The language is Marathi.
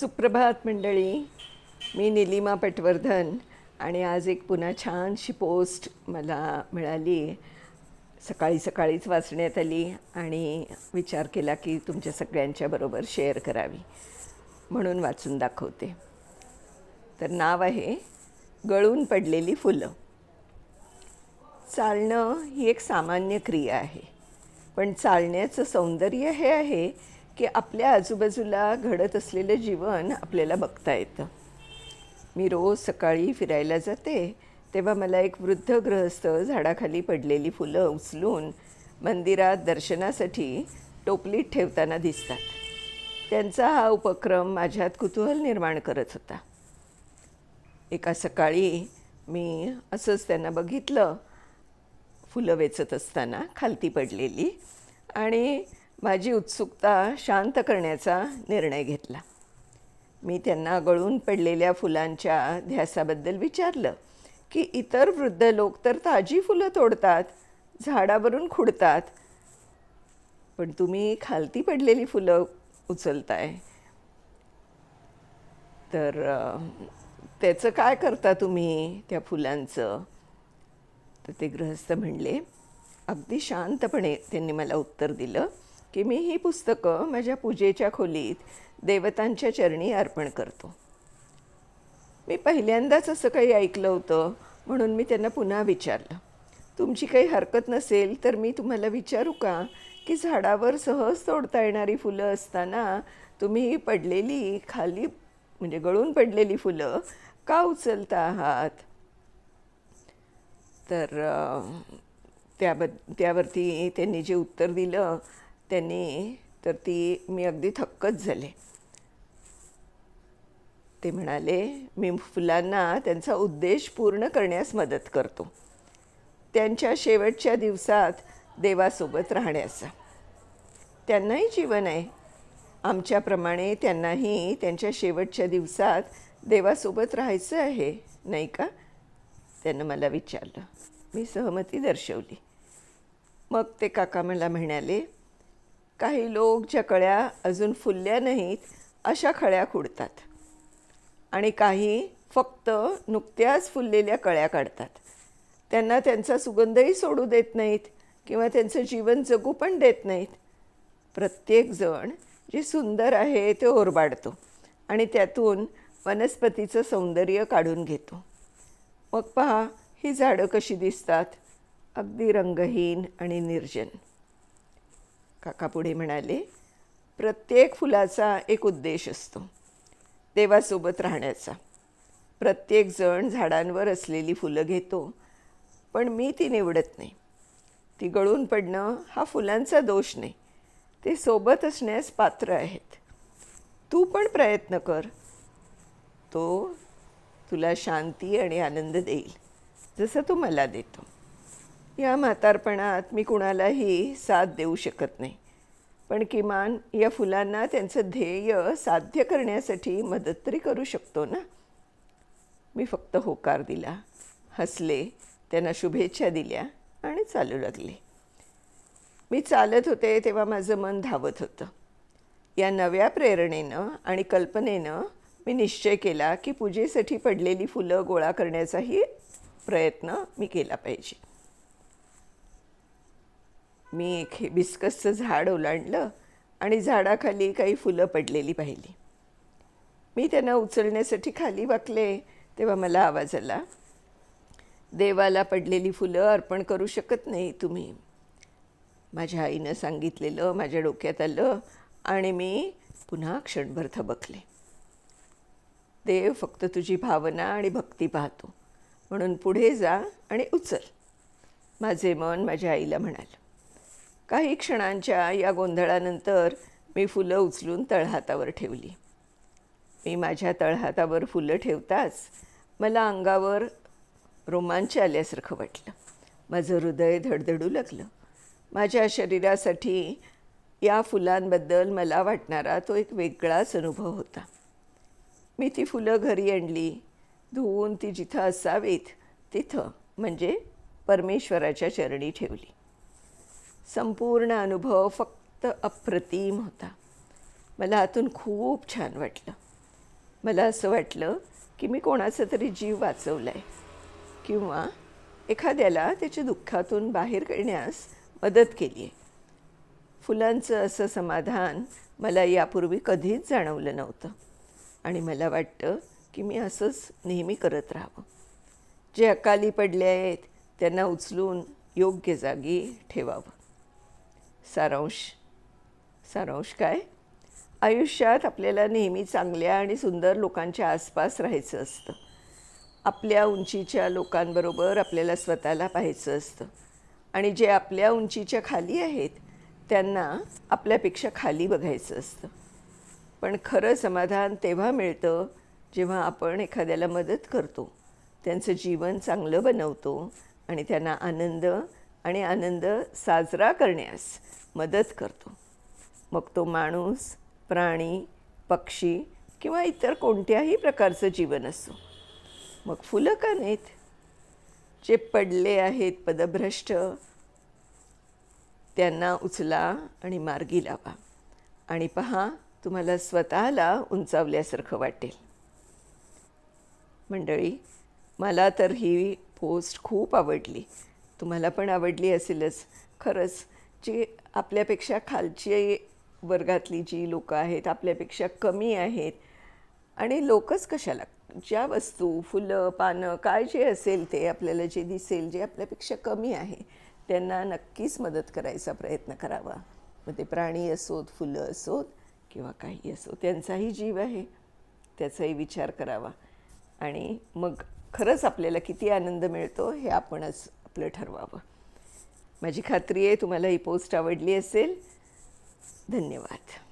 सुप्रभात मंडळी. मी निलिमा पटवर्धन आणि आज एक पुन्हा छानशी पोस्ट मला मिळाली. सकाळी सकाळीच वाचण्यात आली आणि विचार केला की तुमच्या सगळ्यांच्या बरोबर शेअर करावी. म्हणून वाचून दाखवते. तर नाव आहे गळून पडलेली फुलं. चालणं ही एक सामान्य क्रिया आहे. पण चालण्याचं सौंदर्य हे आहे की आपल्या आजूबाजूला घडत असलेलं जीवन आपल्याला बघता येतं. मी रोज सकाळी फिरायला जाते तेव्हा मला एक वृद्ध गृहस्थ झाडाखाली पडलेली फुलं उचलून मंदिरात दर्शनासाठी टोपलीत ठेवताना दिसतात. त्यांचा हा उपक्रम माझ्यात कुतूहल निर्माण करत होता. एका सकाळी मी असंच त्यांना बघितलं फुलं वेचत असताना खालती पडलेली आणि माझी उत्सुकता शांत करण्याचा निर्णय घेतला. मी त्यांना गळून पडलेल्या फुलांच्या ध्यासाबद्दल विचारलं की इतर वृद्ध लोक तर ताजी फुलं तोडतात झाडावरून खुडतात पण तुम्ही खालती पडलेली फुलं उचलताय. तर त्याचं काय करता तुम्ही त्या फुलांचं? तर ते गृहस्थ म्हणले अगदी शांतपणे त्यांनी मला उत्तर दिलं की मी ही पुस्तकं माझ्या पूजेच्या खोलीत देवतांच्या चरणी अर्पण करतो. मी पहिल्यांदाच असं काही ऐकलं होतं म्हणून मी त्यांना पुन्हा विचारलं. तुमची काही हरकत नसेल तर मी तुम्हाला विचारू का की झाडावर सहज तोडता येणारी फुलं असताना तुम्ही ही पडलेली खाली म्हणजे गळून पडलेली फुलं का उचलता आहात? तर त्याबद त्यावरती त्यांनी जे उत्तर दिलं त्यांनी तर ती मी अगदी थक्कच झाले. ते म्हणाले मी फुलांना त्यांचा उद्देश पूर्ण करण्यास मदत करतो. त्यांच्या शेवटच्या दिवसात देवासोबत राहण्याचा. त्यांनाही जीवन आहे. आमच्याप्रमाणे त्यांनाही त्यांच्या शेवटच्या दिवसात देवासोबत राहायचं आहे नाही का? त्यानं मला विचारलं. मी सहमती दर्शवली. मग ते काका मला म्हणाले काही लोक ज्या कळ्या अजून फुलल्या नाहीत अशा खळ्या खुडतात. आणि काही फक्त नुकत्याच फुललेल्या कळ्या काढतात. त्यांना त्यांचा सुगंधही सोडू देत नाहीत किंवा त्यांचं जीवन जगू पण देत नाहीत. प्रत्येकजण जे सुंदर आहे ते ओरबाडतो आणि त्यातून वनस्पतीचं सौंदर्य काढून घेतो. मग पहा ही झाडं कशी दिसतात. अगदी रंगहीन आणि निर्जन. काका पुढे म्हणाले प्रत्येक फुलाचा एक उद्देश असतो देवासोबत राहण्याचा. प्रत्येकजण झाडांवर असलेली फुलं घेतो पण मी ती निवडत नाही. ती गळून पडणं हा फुलांचा दोष नाही. ते सोबत असण्यास पात्र आहेत. तू पण प्रयत्न कर. तो तुला शांती आणि आनंद देईल जसं तू मला देतो. या म्हातारपणात मी कुणालाही साथ देऊ शकत नाही. पण किमान या फुलांना त्यांचं ध्येय साध्य करण्यासाठी मदत तरी करू शकतो ना? मी फक्त होकार दिला हसले त्यांना शुभेच्छा दिल्या आणि चालू लागले. मी चालत होते तेव्हा माझं मन धावत होतं. या नव्या प्रेरणेनं आणि कल्पनेनं मी निश्चय केला की पूजेसाठी पडलेली फुलं गोळा करण्याचाही प्रयत्न मी केला पाहिजे. मी एक हिबिस्कसचं झाड ओलांडलं आणि झाडाखाली काही फुलं पडलेली पाहिली. मी त्यांना उचलण्यासाठी खाली वाकले तेव्हा मला आवाज आला देवाला पडलेली फुलं अर्पण करू शकत नाही तुम्ही. माझ्या आईनं सांगितलेलं माझ्या डोक्यात आलं आणि मी पुन्हा क्षणभर थबकले. देव फक्त तुझी भावना आणि भक्ती पाहतो. म्हणून पुढे जा आणि उचल. माझे मन माझ्या आईला म्हणाल. काही क्षणांच्या या गोंधळानंतर मी फुलं उचलून तळहातावर ठेवली. मी माझ्या तळहातावर फुलं ठेवताच मला अंगावर रोमांच आल्यासारखं वाटलं. माझं हृदय धडधडू लागलं. माझ्या शरीरासाठी या फुलांबद्दल मला वाटणारा तो एक वेगळाच अनुभव होता. मी ती फुलं घरी आणली धुवून ती जिथं असावीत तिथं म्हणजे परमेश्वराच्या चरणी ठेवली. संपूर्ण अनुभव फक्त अप्रतिम होता. मला आतून खूप छान वाटलं. मला असं वाटलं की मी कोणाचा तरी जीव वाचवला आहे किंवा एखाद्याला त्याच्या दुःखातून बाहेर काढण्यास मदत केली आहे फुलांचं असं समाधान मला यापूर्वी कधीच जाणवलं नव्हतं आणि मला वाटतं की मी असंच नेहमी करत राहावं. जे अकाली पडले आहेत त्यांना उचलून योग्य जागी ठेवावं. सारांश. सारांश काय? आयुष्यात आपल्याला नेहमी चांगल्या आणि सुंदर लोकांच्या आसपास राहायचं असतं. आपल्या उंचीच्या लोकांबरोबर आपल्याला स्वतःला पाहायचं असतं. आणि जे आपल्या उंचीच्या खाली आहेत त्यांना आपल्यापेक्षा खाली बघायचं असतं. पण खरं समाधान तेव्हा मिळतं जेव्हा आपण एखाद्याला मदत करतो. त्यांचं जीवन चांगलं बनवतो आणि त्यांना आनंद आणि आनंद साजरा करण्यास मदत करतो. मग तो माणूस प्राणी पक्षी किंवा इतर कोणत्याही प्रकारचं जीवन असो. मग फुलं का नाहीत? जे पडले आहेत पदभ्रष्ट त्यांना उचला आणि मार्गी लावा. आणि पहा तुम्हाला स्वतःला उंचावल्यासारखं वाटेल. मंडळी मला तर ही पोस्ट खूप आवडली. तुम्हाला पण आवडली असेलच. खरंच जी आपल्यापेक्षा खालची वर्गातली जी लोकं आहेत आपल्यापेक्षा कमी आहेत आणि लोकच कशाला? ज्या वस्तू फुलं पानं काय जे असेल ते आपल्याला जे दिसेल जे आपल्यापेक्षा कमी आहे त्यांना नक्कीच मदत करायचा प्रयत्न करावा. मग ते प्राणी असोत फुलं असोत किंवा काही असो त्यांचाही जीव आहे त्याचाही विचार करावा. आणि मग खरंच आपल्याला किती आनंद मिळतो हे आपणच आपलं ठरवावं. माझी खात्री आहे तुम्हाला ही पोस्ट आवडली असेल. धन्यवाद.